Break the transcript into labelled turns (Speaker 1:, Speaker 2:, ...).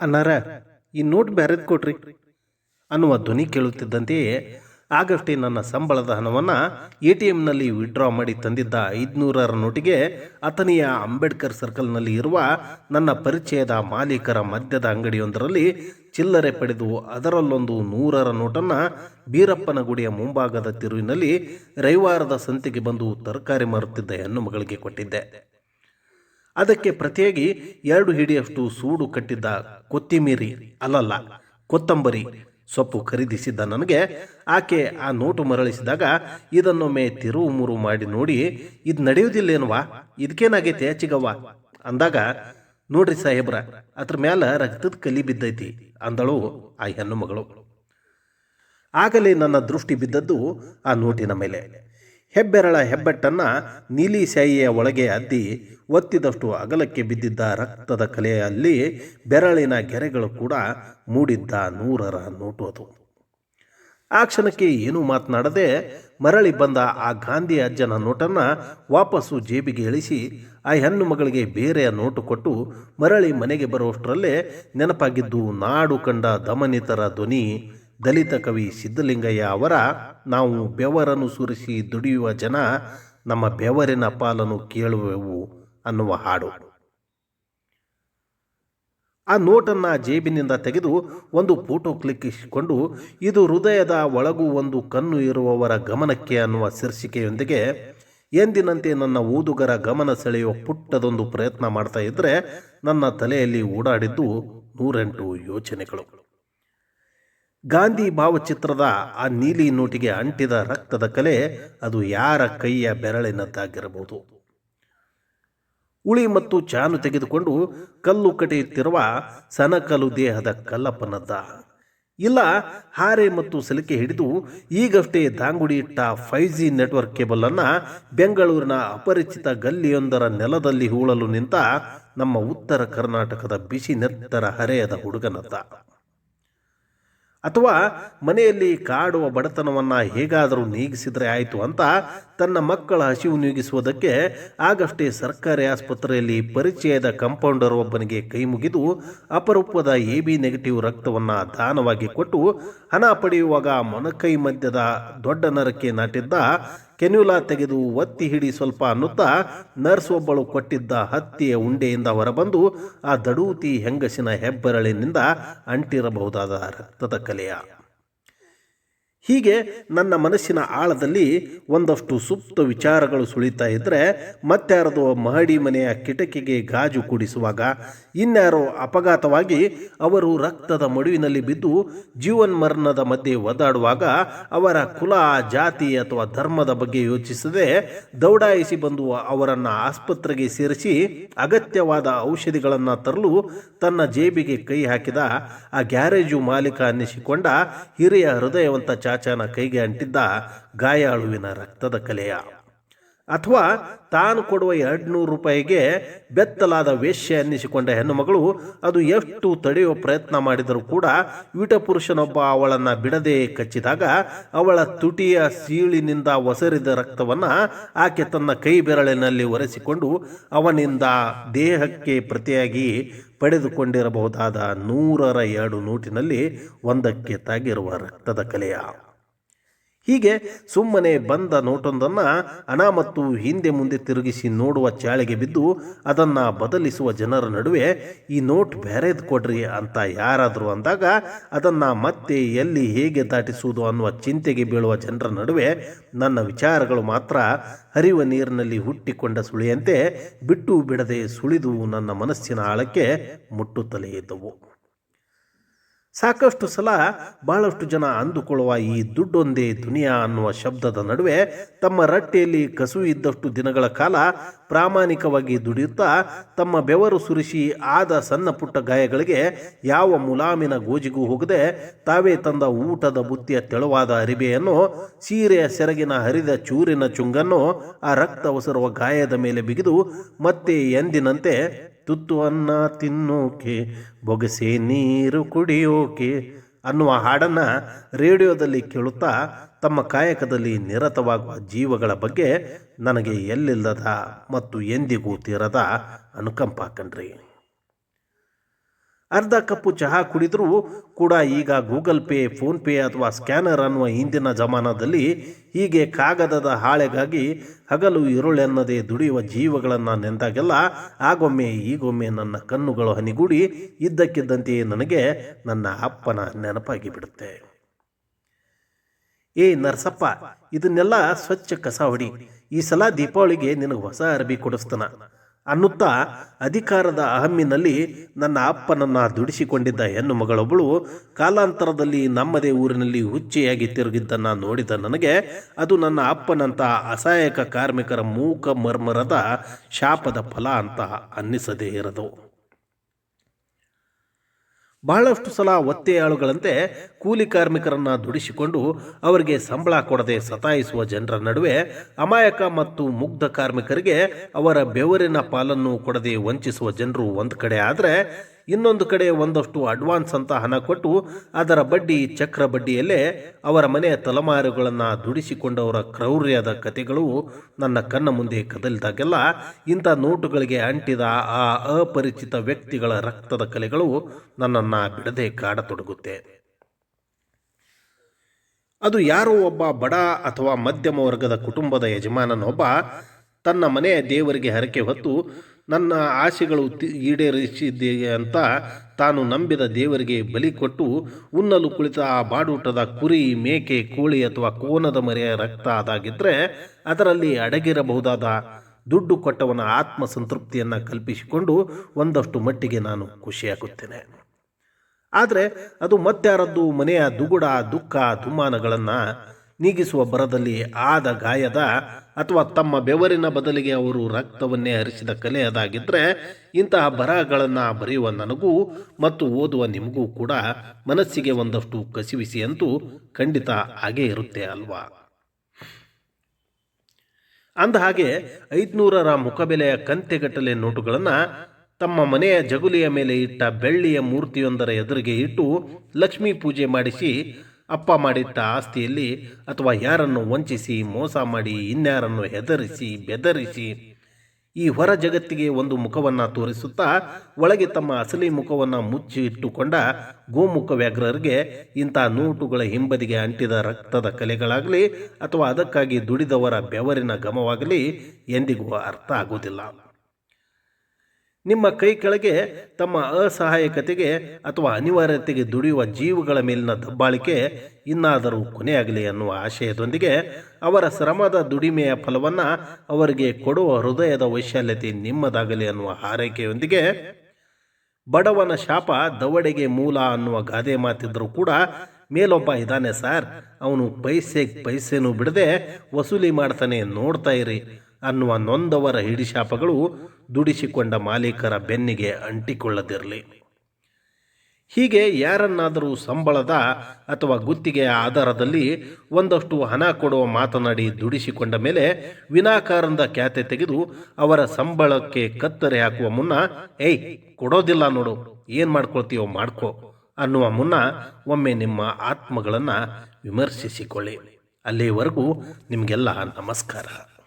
Speaker 1: ಅನ್ನಾರ, ಈ ನೋಟ್ ಬ್ಯಾರೆದು ಕೊಡ್ರಿ ಅನ್ನುವ ಧ್ವನಿ ಕೇಳುತ್ತಿದ್ದಂತೆಯೇ ಆಗಷ್ಟೇ ನನ್ನ ಸಂಬಳದ ಹಣವನ್ನು ಎ ಟಿ ಎಮ್ನಲ್ಲಿ ವಿಡ್ರಾ ಮಾಡಿ ತಂದಿದ್ದ ಐದುನೂರರ ನೋಟಿಗೆ ಅತನಿಯ ಅಂಬೇಡ್ಕರ್ ಸರ್ಕಲ್ನಲ್ಲಿ ಇರುವ ನನ್ನ ಪರಿಚಯದ ಮಾಲೀಕರ ಮದ್ಯದ ಅಂಗಡಿಯೊಂದರಲ್ಲಿ ಚಿಲ್ಲರೆ ಪಡೆದು ಅದರಲ್ಲೊಂದು ನೂರರ ನೋಟನ್ನು ಬೀರಪ್ಪನ ಗುಡಿಯ ಮುಂಭಾಗದ ತಿರುವಿನಲ್ಲಿ ರವಿವಾರದ ಸಂತೆಗೆ ಬಂದು ತರಕಾರಿ ಮಾರುತ್ತಿದ್ದ ಹೆಣ್ಣು ಮಗಳಿಗೆ ಕೊಟ್ಟಿದ್ದೆ. ಅದಕ್ಕೆ ಪ್ರತಿಯಾಗಿ ಎರಡು ಹಿಡಿಯಷ್ಟು ಸೂಡು ಕಟ್ಟಿದ್ದ ಕೊತ್ತಿಮೀರಿ ಅಲ್ಲಲ್ಲ, ಕೊತ್ತಂಬರಿ ಸೊಪ್ಪು ಖರೀದಿಸಿದ್ದ ನನಗೆ. ಆಕೆ ಆ ನೋಟು ಮರಳಿಸಿದಾಗ ಇದನ್ನೊಮ್ಮೆ ತಿರುವು ಮುರು ಮಾಡಿ ನೋಡಿ, ಇದು ನಡೆಯುವುದಿಲ್ಲೇನವಾ? ಇದಕ್ಕೇನಾಗೈತೆ ಚಿಗವ್ವ? ಅಂದಾಗ, ನೋಡ್ರಿ ಸಾಹೇಬ್ರ, ಅದ್ರ ಮ್ಯಾಲ ರಕ್ತದ ಕಲಿ ಬಿದ್ದೈತಿ ಅಂದಳು ಆ ಹೆಣ್ಣು ಮಗಳು. ಆಗಲೇ ನನ್ನ ದೃಷ್ಟಿ ಬಿದ್ದದ್ದು ಆ ನೋಟಿನ ಮೇಲೆ. ಹೆಬ್ಬೆರಳ ಹೆಬ್ಬೆಟ್ಟನ್ನು ನೀಲಿ ಶಾಯಿಯ ಒಳಗೆ ಅದ್ದಿ ಒತ್ತಿದಷ್ಟು ಅಗಲಕ್ಕೆ ಬಿದ್ದಿದ್ದ ರಕ್ತದ ಕಲೆಯಲ್ಲಿ ಬೆರಳಿನ ಗೆರೆಗಳು ಕೂಡ ಮೂಡಿದ್ದ ನೂರರ ನೋಟು ಅದು. ಆ ಕ್ಷಣಕ್ಕೆ ಏನೂ ಮಾತನಾಡದೆ ಮರಳಿ ಬಂದ ಆ ಗಾಂಧಿ ಅಜ್ಜನ ನೋಟನ್ನು ವಾಪಸ್ಸು ಜೇಬಿಗೆ ಇಳಿಸಿ ಆ ಹೆಣ್ಣು ಮಗಳಿಗೆ ಬೇರೆಯ ನೋಟು ಕೊಟ್ಟು ಮರಳಿ ಮನೆಗೆ ಬರುವಷ್ಟರಲ್ಲೇ ನೆನಪಾಗಿದ್ದು ನಾಡು ಕಂಡ ದಮನಿತರ ಧ್ವನಿ ದಲಿತ ಕವಿ ಸಿದ್ದಲಿಂಗಯ್ಯ ಅವರ ನಾವು ಬೆವರನ್ನು ಸುರಿಸಿ ದುಡಿಯುವ ಜನ ನಮ್ಮ ಬೆವರಿನ ಪಾಲನ್ನು ಕೇಳುವೆವು ಅನ್ನುವ ಹಾಡು. ಆ ನೋಟನ್ನು ಜೇಬಿನಿಂದ ತೆಗೆದು ಒಂದು ಫೋಟೋ ಕ್ಲಿಕ್ಕಿಸಿಕೊಂಡು, ಇದು ಹೃದಯದ ಒಳಗೂ ಒಂದು ಕಣ್ಣು ಇರುವವರ ಗಮನಕ್ಕೆ ಅನ್ನುವ ಶೀರ್ಷಿಕೆಯೊಂದಿಗೆ, ಎಂದಿನಂತೆ ನನ್ನ ಓದುಗರ ಗಮನ ಸೆಳೆಯುವ ಪುಟ್ಟದೊಂದು ಪ್ರಯತ್ನ ಮಾಡ್ತಾ ಇದ್ದರೆ ನನ್ನ ತಲೆಯಲ್ಲಿ ಓಡಾಡಿದ್ದು ನೂರೆಂಟು ಯೋಚನೆಗಳು. ಗಾಂಧಿ ಭಾವಚಿತ್ರದ ಆ ನೀಲಿ ನೋಟಿಗೆ ಅಂಟಿದ ರಕ್ತದ ಕಲೆ ಅದು ಯಾರ ಕೈಯ ಬೆರಳಿನದ್ದಾಗಿರಬಹುದು. ಉಳಿ ಮತ್ತು ಚಾನು ತೆಗೆದುಕೊಂಡು ಕಲ್ಲು ಕಟೆಯುತ್ತಿರುವ ಸನಕಲು ದೇಹದ ಕಲ್ಲಪ್ಪನದ್ದ. ಇಲ್ಲ, ಹಾರೆ ಮತ್ತು ಸಲಿಕೆ ಹಿಡಿದು ಈಗಷ್ಟೇ ದಾಂಗುಡಿ ಇಟ್ಟ ಫೈವ್ ಜಿ ನೆಟ್ವರ್ಕ್ ಕೇಬಲನ್ನು ಬೆಂಗಳೂರಿನ ಅಪರಿಚಿತ ಗಲ್ಲಿಯೊಂದರ ನೆಲದಲ್ಲಿ ಹೂಳಲು ನಿಂತ ನಮ್ಮ ಉತ್ತರ ಕರ್ನಾಟಕದ ಬಿಸಿ ನೆತ್ತರ ಹರೆಯದ ಹುಡುಗನದ್ದ. ಅಥವಾ ಮನೆಯಲ್ಲಿ ಕಾಡುವ ಬಡತನವನ್ನು ಹೇಗಾದರೂ ನೀಗಿಸಿದರೆ ಆಯಿತು ಅಂತ ತನ್ನ ಮಕ್ಕಳ ಹಸಿವು ನೀಗಿಸುವುದಕ್ಕೆ ಆಗಷ್ಟೇ ಸರ್ಕಾರಿ ಆಸ್ಪತ್ರೆಯಲ್ಲಿ ಪರಿಚಯದ ಕಂಪೌಂಡರ್ ಒಬ್ಬನಿಗೆ ಕೈ ಮುಗಿದು ಅಪರೂಪದ ಎ ಬಿ ನೆಗೆಟಿವ್ ರಕ್ತವನ್ನು ದಾನವಾಗಿ ಕೊಟ್ಟು ಹಣ ಪಡೆಯುವಾಗ ಮೊನಕೈ ಮಧ್ಯದ ದೊಡ್ಡ ನರಕ್ಕೆ ನಾಟಿದ್ದ, ಕೆನ್ಯುಲಾ ತೆಗೆದು ಒತ್ತಿ ಹಿಡಿ ಸ್ವಲ್ಪ ಅನ್ನುತ್ತಾ ನರ್ಸ್ ಒಬ್ಬಳು ಕೊಟ್ಟಿದ್ದ ಹತ್ತಿಯ ಉಂಡೆಯಿಂದ ಹೊರಬಂದು ಆ ದಡೂತಿ ಹೆಂಗಸಿನ ಹೆಬ್ಬೆರಳಿನಿಂದ ಅಂಟಿರಬಹುದಾದ ರಕ್ತದ ಕಲೆಯ. ಹೀಗೆ ನನ್ನ ಮನಸ್ಸಿನ ಆಳದಲ್ಲಿ ಒಂದಷ್ಟು ಸುಪ್ತ ವಿಚಾರಗಳು ಸುಳಿತಾ ಇದ್ದರೆ ಮತ್ತಾರದೋ ಮಹಡಿ ಮನೆಯ ಕಿಟಕಿಗೆ ಗಾಜು ಕೂಡಿಸುವಾಗ ಇನ್ಯಾರೋ ಅಪಘಾತವಾಗಿ ಅವರು ರಕ್ತದ ಮಡುವಿನಲ್ಲಿ ಬಿದ್ದು ಜೀವನ್ಮರಣದ ಮಧ್ಯೆ ಒದ್ದಾಡುವಾಗ ಅವರ ಕುಲ, ಜಾತಿ ಅಥವಾ ಧರ್ಮದ ಬಗ್ಗೆ ಯೋಚಿಸದೆ ದೌಡಾಯಿಸಿ ಬಂದು ಅವರನ್ನು ಆಸ್ಪತ್ರೆಗೆ ಸೇರಿಸಿ ಅಗತ್ಯವಾದ ಔಷಧಿಗಳನ್ನು ತರಲು ತನ್ನ ಜೇಬಿಗೆ ಕೈ ಹಾಕಿದ ಆ ಗ್ಯಾರೇಜು ಮಾಲೀಕ ಅನ್ನಿಸಿಕೊಂಡ ಹಿರಿಯ ಹೃದಯವಂತ ಚಾಚಾನ ಕೈಗೆ ಅಂಟಿದ್ದ ಗಾಯಾಳುವಿನ ರಕ್ತದ ಕಲೆಯ. ಅಥವಾ ತಾನು ಕೊಡುವ ಎರಡು ನೂರು ರೂಪಾಯಿಗೆ ಬೆತ್ತಲಾದ ವೇಶ್ಯ ಅನ್ನಿಸಿಕೊಂಡ ಹೆಣ್ಣುಮಗಳು ಅದು ಎಷ್ಟು ತಡೆಯುವ ಪ್ರಯತ್ನ ಮಾಡಿದರೂ ಕೂಡ ವಿಟ ಪುರುಷನೊಬ್ಬ ಅವಳನ್ನು ಬಿಡದೆ ಕಚ್ಚಿದಾಗ ಅವಳ ತುಟಿಯ ಸೀಳಿನಿಂದ ಒಸರಿದ ರಕ್ತವನ್ನು ಆಕೆ ತನ್ನ ಕೈ ಬೆರಳಿನಲ್ಲಿ ಒರೆಸಿಕೊಂಡು ಅವನಿಂದ ದೇಹಕ್ಕೆ ಪ್ರತಿಯಾಗಿ ಪಡೆದುಕೊಂಡಿರಬಹುದಾದ ನೂರರ ಎರಡು ನೋಟಿನಲ್ಲಿ ಒಂದಕ್ಕೆ ತಾಗಿರುವ ರಕ್ತದ ಕಲೆಯ ಹೀಗೆ ಸುಮ್ಮನೆ ಬಂದ ನೋಟೊಂದನ್ನು ಹಣ ಮತ್ತು ಹಿಂದೆ ಮುಂದೆ ತಿರುಗಿಸಿ ನೋಡುವ ಚಾಳಿಗೆ ಬಿದ್ದು ಅದನ್ನು ಬದಲಿಸುವ ಜನರ ನಡುವೆ ಈ ನೋಟ್ ಬೇರೆದು ಕೊಡ್ರಿ ಅಂತ ಯಾರಾದರೂ ಅಂದಾಗ ಅದನ್ನು ಮತ್ತೆ ಎಲ್ಲಿ ಹೇಗೆ ದಾಟಿಸುವುದು ಅನ್ನುವ ಚಿಂತೆಗೆ ಬೀಳುವ ಜನರ ನಡುವೆ ನನ್ನ ವಿಚಾರಗಳು ಮಾತ್ರ ಹರಿವ ನೀರಿನಲ್ಲಿ ಹುಟ್ಟಿಕೊಂಡ ಸುಳಿಯಂತೆ ಬಿಟ್ಟು ಬಿಡದೆ ಸುಳಿದು ನನ್ನ ಮನಸ್ಸಿನ ಆಳಕ್ಕೆ ಮುಟ್ಟುತ್ತಲೇ ಇದ್ದವು. ಸಾಕಷ್ಟು ಸಲ ಬಹಳಷ್ಟು ಜನ ಅಂದುಕೊಳ್ಳುವ ಈ ದುಡ್ಡೊಂದೇ ದುನಿಯಾ ಅನ್ನುವ ಶಬ್ದದ ನಡುವೆ ತಮ್ಮ ರಟ್ಟೆಯಲ್ಲಿ ಕಸು ಇದ್ದಷ್ಟು ದಿನಗಳ ಕಾಲ ಪ್ರಾಮಾಣಿಕವಾಗಿ ದುಡಿಯುತ್ತಾ ತಮ್ಮ ಬೆವರು ಸುರಿಸಿ ಆದ ಸಣ್ಣ ಪುಟ್ಟ ಗಾಯಗಳಿಗೆ ಯಾವ ಮುಲಾಮಿನ ಗೋಜಿಗೂ ಹೋಗದೆ ತಾವೇ ತಂದ ಊಟದ ಬುತ್ತಿಯ ತೆಳುವಾದ ಅರಿಬೆಯನ್ನು ಸೀರೆಯ ಸೆರಗಿನ ಹರಿದ ಚೂರಿನ ಚುಂಗನ್ನು ಆ ರಕ್ತ ಒಸರುವ ಗಾಯದ ಮೇಲೆ ಬಿಗಿದು ಮತ್ತೆ ಎಂದಿನಂತೆ ತುತ್ತು ಅನ್ನ ತಿನ್ನೋಕೆ, ಬೊಗಸೆ ನೀರು ಕುಡಿಯೋಕೆ ಅನ್ನುವ ಹಾಡನ್ನು ರೇಡಿಯೋದಲ್ಲಿ ಕೇಳುತ್ತಾ ತಮ್ಮ ಕಾಯಕದಲ್ಲಿ ನಿರತವಾಗುವ ಜೀವಗಳ ಬಗ್ಗೆ ನನಗೆ ಎಲ್ಲಿಲ್ಲದ ಮತ್ತು ಎಂದಿಗೂ ತೀರದ ಅನುಕಂಪ ಕಣ್ರಿ. ಅರ್ಧ ಕಪ್ಪು ಚಹಾ ಕುಡಿದರೂ ಕೂಡ ಈಗ ಗೂಗಲ್ ಪೇ, ಫೋನ್ ಪೇ ಅಥವಾ ಸ್ಕ್ಯಾನರ್ ಅನ್ನುವ ಹಿಂದಿನ ಜಮಾನದಲ್ಲಿ ಹೀಗೆ ಕಾಗದದ ಹಾಳೆಗಾಗಿ ಹಗಲು ಇರುಳೆನ್ನದೆ ದುಡಿಯುವ ಜೀವಗಳನ್ನು ನೆಂದಾಗೆಲ್ಲ ಆಗೊಮ್ಮೆ ಈಗೊಮ್ಮೆ ನನ್ನ ಕಣ್ಣುಗಳು ಹನಿಗೂಡಿ ಇದ್ದಕ್ಕಿದ್ದಂತೆಯೇ ನನಗೆ ನನ್ನ ಅಪ್ಪನ ನೆನಪಾಗಿ ಬಿಡುತ್ತೆ. ಏ ನರಸಪ್ಪ, ಇದನ್ನೆಲ್ಲ ಸ್ವಚ್ಛ ಕಸ ಹೊಡಿ. ಈ ಸಲ ದೀಪಾವಳಿಗೆ ನಿನಗೆ ಹೊಸ ಅರಬಿ ಕೊಡಿಸ್ತಾನ. ಅನ್ನುತ್ತಾ ಅಧಿಕಾರದ ಅಹಮ್ಮಿನಲ್ಲಿ ನನ್ನ ಅಪ್ಪನನ್ನು ದುಡಿಸಿಕೊಂಡಿದ್ದ ಹೆಣ್ಣು ಮಗಳೊಬ್ಬಳು ಕಾಲಾಂತರದಲ್ಲಿ ನಮ್ಮದೇ ಊರಿನಲ್ಲಿ ಹುಚ್ಚೆಯಾಗಿ ತಿರುಗಿದ್ದನ್ನು ನೋಡಿದ ನನಗೆ ಅದು ನನ್ನ ಅಪ್ಪನಂತಹ ಅಸಹಾಯಕ ಕಾರ್ಮಿಕರ ಮೂಕ ಮರ್ಮರದ ಶಾಪದ ಫಲ ಅಂತ ಅನ್ನಿಸದೇ ಇರದು. ಬಹಳಷ್ಟು ಸಲ ಒತ್ತೆಯಾಳುಗಳಂತೆ ಕೂಲಿ ಕಾರ್ಮಿಕರನ್ನು ದುಡಿಸಿಕೊಂಡು ಅವರಿಗೆ ಸಂಬಳ ಕೊಡದೆ ಸತಾಯಿಸುವ ಜನರ ನಡುವೆ ಅಮಾಯಕ ಮತ್ತು ಮುಗ್ಧ ಕಾರ್ಮಿಕರಿಗೆ ಅವರ ಬೆವರಿನ ಪಾಲನ್ನು ಕೊಡದೆ ವಂಚಿಸುವ ಜನರು ಒಂದು ಕಡೆ ಆದರೆ ಇನ್ನೊಂದು ಕಡೆ ಒಂದಷ್ಟು ಅಡ್ವಾನ್ಸ್ ಅಂತ ಹಣ ಕೊಟ್ಟು ಅದರ ಬಡ್ಡಿ ಚಕ್ರ ಬಡ್ಡಿಯಲ್ಲೇ ಅವರ ಮನೆಯ ತಲೆಮಾರುಗಳನ್ನು ದುಡಿಸಿಕೊಂಡವರ ಕ್ರೌರ್ಯದ ಕಥೆಗಳು ನನ್ನ ಕಣ್ಣ ಮುಂದೆ ಕದಲಿದಾಗೆಲ್ಲ ಇಂಥ ನೋಟುಗಳಿಗೆ ಅಂಟಿದ ಆ ಅಪರಿಚಿತ ವ್ಯಕ್ತಿಗಳ ರಕ್ತದ ಕಲೆಗಳು ನನ್ನನ್ನು ಬಿಡದೆ ಕಾಡತೊಡಗುತ್ತೆ. ಅದು ಯಾರೋ ಒಬ್ಬ ಬಡ ಅಥವಾ ಮಧ್ಯಮ ವರ್ಗದ ಕುಟುಂಬದ ಯಜಮಾನನೊಬ್ಬ ತನ್ನ ಮನೆಯ ದೇವರಿಗೆ ಹರಕೆ ಹೊತ್ತು ನನ್ನ ಆಸೆಗಳು ತಿ- ಈಡೇರಿಸಿದೆ ಅಂತ ತಾನು ನಂಬಿದ ದೇವರಿಗೆ ಬಲಿ ಕೊಟ್ಟು ಉಣ್ಣಲು ಕುಳಿತ ಆ ಬಾಡೂಟದ ಕುರಿ, ಮೇಕೆ, ಕೋಳಿ ಅಥವಾ ಕೋನದ ಮರೆಯ ರಕ್ತ ಅದಾಗಿದ್ದರೆ ಅದರಲ್ಲಿ ಅಡಗಿರಬಹುದಾದ ದುಡ್ಡು ಕೊಟ್ಟವನ ಆತ್ಮ ಸಂತೃಪ್ತಿಯನ್ನು ಕಲ್ಪಿಸಿಕೊಂಡು ಒಂದಷ್ಟು ಮಟ್ಟಿಗೆ ನಾನು ಖುಷಿಯಾಗುತ್ತೇನೆ. ಆದರೆ ಅದು ಮತ್ತಾರದ್ದು ಮನೆಯ ದುಗುಡ, ದುಃಖ, ದುಮ್ಮಾನಗಳನ್ನು ನೀಗಿಸುವ ಬರದಲ್ಲಿ ಆದ ಗಾಯದ ಅಥವಾ ತಮ್ಮ ಬೆವರಿನ ಬದಲಿಗೆ ಅವರು ರಕ್ತವನ್ನೇ ಹರಿಸಿದ ಕಲೆ ಅದಾಗಿದ್ದರೆ ಇಂತಹ ಬರಹಗಳನ್ನು ಬರೆಯುವ ನನಗೂ ಮತ್ತು ಓದುವ ನಿಮಗೂ ಕೂಡ ಮನಸ್ಸಿಗೆ ಒಂದಷ್ಟು ಕಸಿವಿಸಿ ಅಂತೂ ಖಂಡಿತ ಹಾಗೇ ಇರುತ್ತೆ ಅಲ್ವಾ? ಅಂದ ಹಾಗೆ ಐದುನೂರರ ಮುಖಬೆಲೆಯ ಕಂತೆಗಟ್ಟಲೆ ನೋಟುಗಳನ್ನು ತಮ್ಮ ಮನೆಯ ಜಗುಲಿಯ ಮೇಲೆ ಇಟ್ಟ ಬೆಳ್ಳಿಯ ಮೂರ್ತಿಯೊಂದರ ಎದುರಿಗೆ ಇಟ್ಟು ಲಕ್ಷ್ಮೀ ಪೂಜೆ ಮಾಡಿಸಿ ಅಪ್ಪ ಮಾಡಿಟ್ಟ ಆಸ್ತಿಯಲ್ಲಿ ಅಥವಾ ಯಾರನ್ನು ವಂಚಿಸಿ ಮೋಸ ಮಾಡಿ ಇನ್ಯಾರನ್ನು ಹೆದರಿಸಿ ಬೆದರಿಸಿ ಈ ಹೊರ ಜಗತ್ತಿಗೆ ಒಂದು ಮುಖವನ್ನು ತೋರಿಸುತ್ತಾ ಒಳಗೆ ತಮ್ಮ ಅಸಲಿ ಮುಖವನ್ನು ಮುಚ್ಚಿ ಇಟ್ಟುಕೊಂಡ ಗೋಮುಖ ವ್ಯಾಘ್ರರಿಗೆ ಇಂಥ ನೋಟುಗಳ ಹಿಂಬದಿಗೆ ಅಂಟಿದ ರಕ್ತದ ಕಲೆಗಳಾಗಲಿ ಅಥವಾ ಅದಕ್ಕಾಗಿ ದುಡಿದವರ ಬೆವರಿನ ಗಮವಾಗಲಿ ಎಂದಿಗೂ ಅರ್ಥ ಆಗುವುದಿಲ್ಲ. ನಿಮ್ಮ ಕೈ ಕೆಳಗೆ ತಮ್ಮ ಅಸಹಾಯಕತೆಗೆ ಅಥವಾ ಅನಿವಾರ್ಯತೆಗೆ ದುಡಿಯುವ ಜೀವಗಳ ಮೇಲಿನ ದಬ್ಬಾಳಿಕೆ ಇನ್ನಾದರೂ ಕೊನೆಯಾಗಲಿ ಅನ್ನುವ ಆಶಯದೊಂದಿಗೆ ಅವರ ಶ್ರಮದ ದುಡಿಮೆಯ ಫಲವನ್ನು ಅವರಿಗೆ ಕೊಡುವ ಹೃದಯದ ವೈಶಾಲ್ಯತೆ ನಿಮ್ಮದಾಗಲಿ ಅನ್ನುವ ಹಾರೈಕೆಯೊಂದಿಗೆ ಬಡವನ ಶಾಪ ದವಡೆಗೆ ಮೂಲ ಅನ್ನುವ ಗಾದೆ ಮಾತಿದ್ದರೂ ಕೂಡ ಮೇಲೊಬ್ಬ ಇದ್ದಾನೆ, ಸರ್, ಅವನು ಪೈಸೆ ಪೈಸೆನೂ ಬಿಡದೆ ವಸೂಲಿ ಮಾಡ್ತಾನೆ, ನೋಡ್ತಾ ಇರಿ. ಅನ್ನುವ ನೊಂದವರ ಹಿಡಿಶಾಪಗಳು ದುಡಿಸಿಕೊಂಡ ಮಾಲೀಕರ ಬೆನ್ನಿಗೆ ಅಂಟಿಕೊಳ್ಳದಿರಲಿ. ಹೀಗೆ ಯಾರನ್ನಾದರೂ ಸಂಬಳದ ಅಥವಾ ಗುತ್ತಿಗೆಯ ಆಧಾರದಲ್ಲಿ ಒಂದಷ್ಟು ಹಣ ಕೊಡುವ ಮಾತನಾಡಿ ದುಡಿಸಿಕೊಂಡ ಮೇಲೆ ವಿನಾಕಾರಂದ ಖ್ಯಾತೆ ತೆಗೆದು ಅವರ ಸಂಬಳಕ್ಕೆ ಕತ್ತರೆ ಹಾಕುವ ಮುನ್ನ, ಏಯ್, ಕೊಡೋದಿಲ್ಲ ನೋಡು, ಏನು ಮಾಡ್ಕೊಳ್ತೀಯೋ ಮಾಡ್ಕೋ ಅನ್ನುವ ಮುನ್ನ ಒಮ್ಮೆ ನಿಮ್ಮ ಆತ್ಮಗಳನ್ನು ವಿಮರ್ಶಿಸಿಕೊಳ್ಳಿ. ಅಲ್ಲಿವರೆಗೂ ನಿಮಗೆಲ್ಲ ನಮಸ್ಕಾರ.